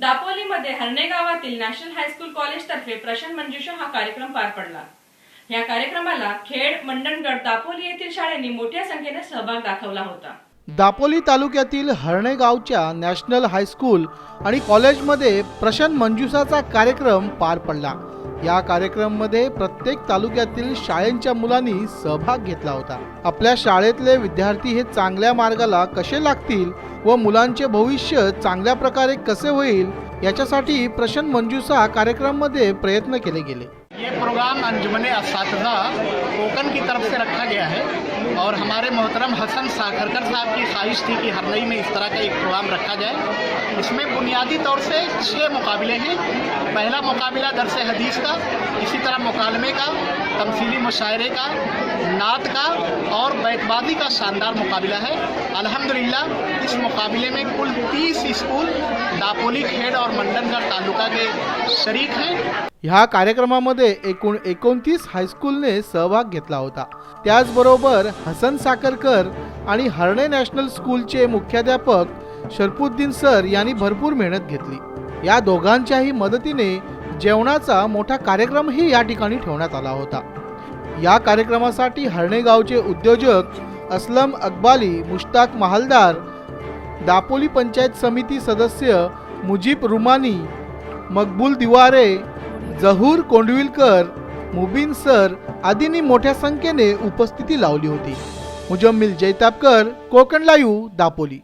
दापोलीमध्ये हरणे गावातील national high school college तर्फे प्रशांत मंजुषा हा कार्यक्रम पार पडला. या कार्यक्रमाला खेड मंडणगड दापोली येथील शाळांनी मोठ्या संख्येने सहभाग दाखवला होता. दापोली तालुक्यातील हरणे गावच्या नॅशनल हायस्कूल आणि कॉलेजमध्ये प्रशांत मंजुसाचा कार्यक्रम पार पडला. या कार्यक्रमामध्ये प्रत्येक तालुक्यातील शाळेंच्या मुलांनी सहभाग घेतला होता. आपल्या शाळेतले विद्यार्थी हे चांगल्या मार्गाला कसे लागतील व मुलांचे भविष्य चांगल्या प्रकारे कसे होईल याच्यासाठी प्रशांत मंजुसा कार्यक्रमामध्ये प्रयत्न केले गेले. ये प्रोग्राम अंजुमन इसातजा कोकण की तरफ से रखा गया है। और हमारे मोहतरम हसन साखरकर साहब की ख्वाहिश थी कि हरनई में इस तरह का एक प्रोग्राम रखा जाए। इसमें बुनियादी तौर से छः मुकाबले हैं। पहला मुकाबला दरस हदीस का, इसी तरह मुकालमे का, तमसीली मुशायरे का, नात का और बैतबाजी का शानदार मुकाबला है। अल्हम्दुलिल्लाह, इस मुकाबले में कुल तीस स्कूल दापोली खेड़ और मंडनगढ़ तालुका के शरीक हैं। ह्या कार्यक्रमामध्ये एकूण एकोणतीस हायस्कूलने सहभाग घेतला होता. त्याचबरोबर हसन साखरकर आणि हरणे नॅशनल स्कूलचे मुख्याध्यापक शरफुद्दीन सर यांनी भरपूर मेहनत घेतली. या दोघांच्याही मदतीने जेवणाचा मोठा कार्यक्रमही या ठिकाणी ठेवण्यात आला होता. या कार्यक्रमासाठी हरणे गावचे उद्योजक असलम अकबाली मुश्ताक महालदार दापोली पंचायत समिती सदस्य मुजीब रुमानी मकबूल दिवारे जहूर कोंडविलकर मुबीन सर आदींनी मोठ्या संख्येने उपस्थिती लावली होती. मुजम्मिल जैतापकर कोकण लाईव्ह दापोली.